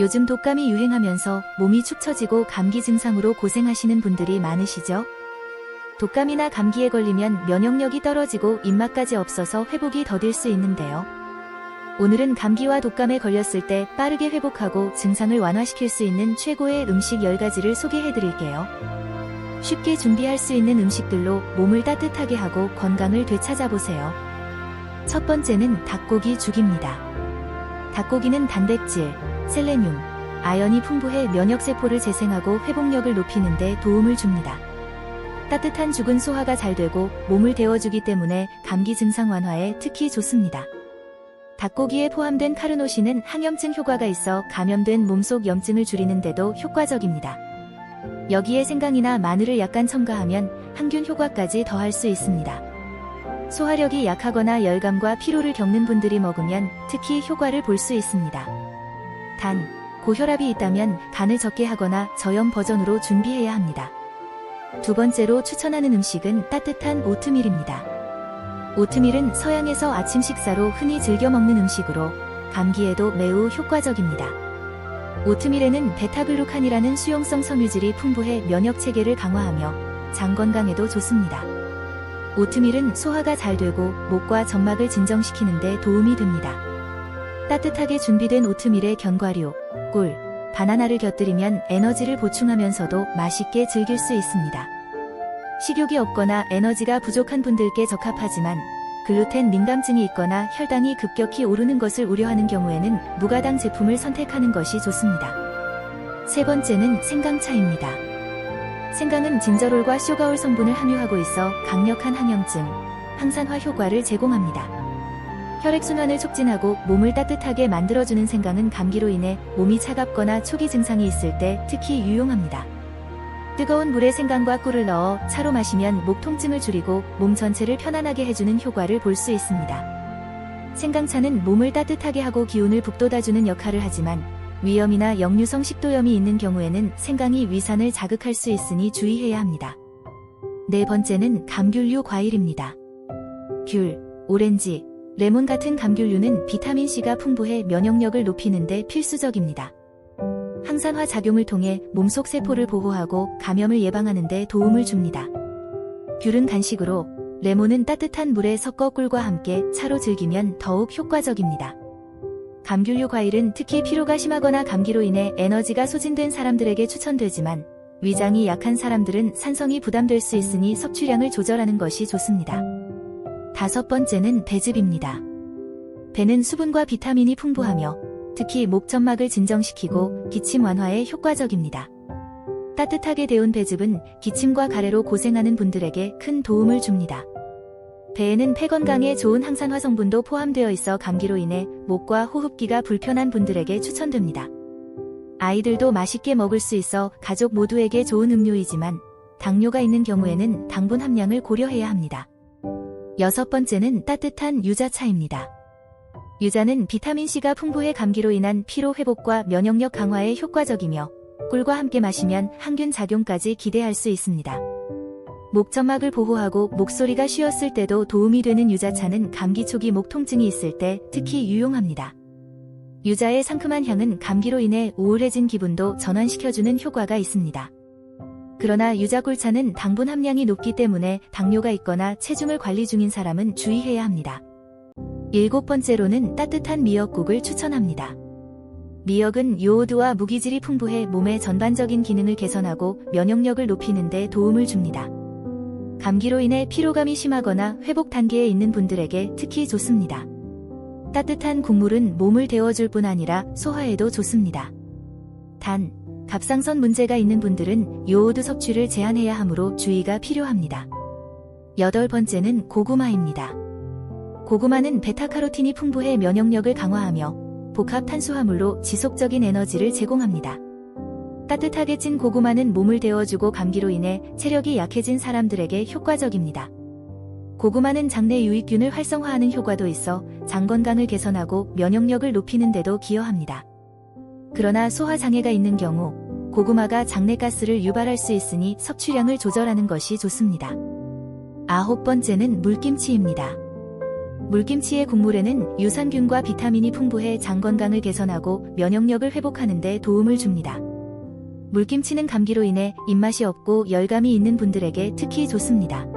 요즘 독감이 유행하면서 몸이 축 처지고 감기 증상으로 고생하시는 분들이 많으시죠? 독감이나 감기에 걸리면 면역력이 떨어지고 입맛까지 없어서 회복이 더딜 수 있는데요. 오늘은 감기와 독감에 걸렸을 때 빠르게 회복하고 증상을 완화시킬 수 있는 최고의 음식 10가지를 소개해 드릴게요. 쉽게 준비할 수 있는 음식들로 몸을 따뜻하게 하고 건강을 되찾아보세요. 첫 번째는 닭고기 죽입니다. 닭고기는 단백질, 셀레늄, 아연이 풍부해 면역세포를 재생하고 회복력을 높이는 데 도움을 줍니다. 따뜻한 죽은 소화가 잘 되고 몸을 데워주기 때문에 감기 증상 완화에 특히 좋습니다. 닭고기에 포함된 카르노신은 항염증 효과가 있어 감염된 몸속 염증을 줄이는 데도 효과적입니다. 여기에 생강이나 마늘을 약간 첨가하면 항균 효과까지 더할 수 있습니다. 소화력이 약하거나 열감과 피로를 겪는 분들이 먹으면 특히 효과를 볼 수 있습니다. 단, 고혈압이 있다면 간을 적게 하거나 저염 버전으로 준비해야 합니다. 두 번째로 추천하는 음식은 따뜻한 오트밀입니다. 오트밀은 서양에서 아침 식사로 흔히 즐겨 먹는 음식으로 감기에도 매우 효과적입니다. 오트밀에는 베타글루칸이라는 수용성 섬유질이 풍부해 면역 체계를 강화하며 장 건강에도 좋습니다. 오트밀은 소화가 잘 되고 목과 점막을 진정시키는 데 도움이 됩니다. 따뜻하게 준비된 오트밀에 견과류, 꿀, 바나나를 곁들이면 에너지를 보충하면서도 맛있게 즐길 수 있습니다. 식욕이 없거나 에너지가 부족한 분들께 적합하지만 글루텐 민감증이 있거나 혈당이 급격히 오르는 것을 우려하는 경우에는 무가당 제품을 선택하는 것이 좋습니다. 세 번째는 생강차입니다. 생강은 진저롤과 쇼가올 성분을 함유하고 있어 강력한 항염증, 항산화 효과를 제공합니다. 혈액순환을 촉진하고 몸을 따뜻하게 만들어주는 생강은 감기로 인해 몸이 차갑거나 초기 증상이 있을 때 특히 유용합니다. 뜨거운 물에 생강과 꿀을 넣어 차로 마시면 목 통증을 줄이고 몸 전체를 편안하게 해주는 효과를 볼 수 있습니다. 생강차는 몸을 따뜻하게 하고 기운을 북돋아주는 역할을 하지만 위염이나 역류성 식도염이 있는 경우에는 생강이 위산을 자극할 수 있으니 주의해야 합니다. 네 번째는 감귤류 과일입니다. 귤, 오렌지, 레몬 같은 감귤류는 비타민C가 풍부해 면역력을 높이는 데 필수적입니다. 항산화 작용을 통해 몸속 세포를 보호하고 감염을 예방하는 데 도움을 줍니다. 귤은 간식으로, 레몬은 따뜻한 물에 섞어 꿀과 함께 차로 즐기면 더욱 효과적입니다. 감귤류 과일은 특히 피로가 심하거나 감기로 인해 에너지가 소진된 사람들에게 추천되지만 위장이 약한 사람들은 산성이 부담될 수 있으니 섭취량을 조절하는 것이 좋습니다. 다섯 번째는 배즙입니다. 배는 수분과 비타민이 풍부하며 특히 목점막을 진정시키고 기침 완화에 효과적입니다. 따뜻하게 데운 배즙은 기침과 가래로 고생하는 분들에게 큰 도움을 줍니다. 배에는 폐 건강에 좋은 항산화 성분도 포함되어 있어 감기로 인해 목과 호흡기가 불편한 분들에게 추천됩니다. 아이들도 맛있게 먹을 수 있어 가족 모두에게 좋은 음료이지만 당뇨가 있는 경우에는 당분 함량을 고려해야 합니다. 여섯 번째는 따뜻한 유자차입니다. 유자는 비타민C가 풍부해 감기로 인한 피로 회복과 면역력 강화에 효과적이며 꿀과 함께 마시면 항균 작용까지 기대할 수 있습니다. 목점막을 보호하고 목소리가 쉬었을 때도 도움이 되는 유자차는 감기 초기 목 통증이 있을 때 특히 유용합니다. 유자의 상큼한 향은 감기로 인해 우울해진 기분도 전환시켜주는 효과가 있습니다. 그러나 유자꿀차는 당분 함량이 높기 때문에 당뇨가 있거나 체중을 관리 중인 사람은 주의해야 합니다. 일곱 번째로는 따뜻한 미역국을 추천합니다. 미역은 요오드와 무기질이 풍부해 몸의 전반적인 기능을 개선하고 면역력을 높이는 데 도움을 줍니다. 감기로 인해 피로감이 심하거나 회복 단계에 있는 분들에게 특히 좋습니다. 따뜻한 국물은 몸을 데워줄 뿐 아니라 소화에도 좋습니다. 단, 갑상선 문제가 있는 분들은 요오드 섭취를 제한해야 하므로 주의가 필요합니다. 여덟 번째는 고구마입니다. 고구마는 베타카로틴이 풍부해 면역력을 강화하며 복합 탄수화물로 지속적인 에너지를 제공합니다. 따뜻하게 찐 고구마는 몸을 데워주고 감기로 인해 체력이 약해진 사람들에게 효과적입니다. 고구마는 장내 유익균을 활성화하는 효과도 있어 장 건강을 개선하고 면역력을 높이는 데도 기여합니다. 그러나 소화 장애가 있는 경우 고구마가 장내 가스를 유발할 수 있으니 섭취량을 조절하는 것이 좋습니다. 아홉 번째는 물김치입니다. 물김치의 국물에는 유산균과 비타민이 풍부해 장 건강을 개선하고 면역력을 회복하는 데 도움을 줍니다. 물김치는 감기로 인해 입맛이 없고 열감이 있는 분들에게 특히 좋습니다.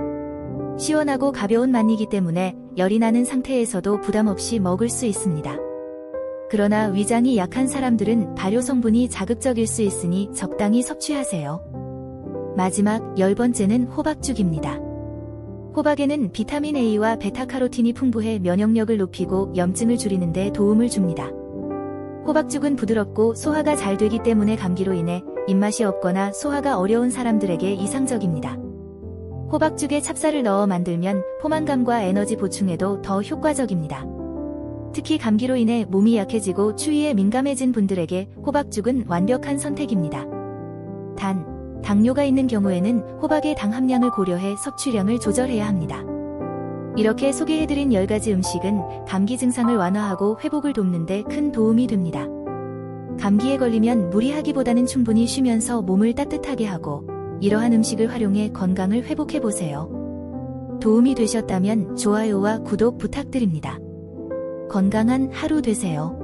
시원하고 가벼운 맛이기 때문에 열이 나는 상태에서도 부담 없이 먹을 수 있습니다. 그러나 위장이 약한 사람들은 발효 성분이 자극적일 수 있으니 적당히 섭취하세요. 마지막 열 번째는 호박죽입니다. 호박에는 비타민 A와 베타카로틴이 풍부해 면역력을 높이고 염증을 줄이는 데 도움을 줍니다. 호박죽은 부드럽고 소화가 잘 되기 때문에 감기로 인해 입맛이 없거나 소화가 어려운 사람들에게 이상적입니다. 호박죽에 찹쌀을 넣어 만들면 포만감과 에너지 보충에도 더 효과적입니다. 특히 감기로 인해 몸이 약해지고 추위에 민감해진 분들에게 호박죽은 완벽한 선택입니다. 단, 당뇨가 있는 경우에는 호박의 당 함량을 고려해 섭취량을 조절해야 합니다. 이렇게 소개해드린 10가지 음식은 감기 증상을 완화하고 회복을 돕는 데 큰 도움이 됩니다. 감기에 걸리면 무리하기보다는 충분히 쉬면서 몸을 따뜻하게 하고 이러한 음식을 활용해 건강을 회복해보세요. 도움이 되셨다면 좋아요와 구독 부탁드립니다. 건강한 하루 되세요.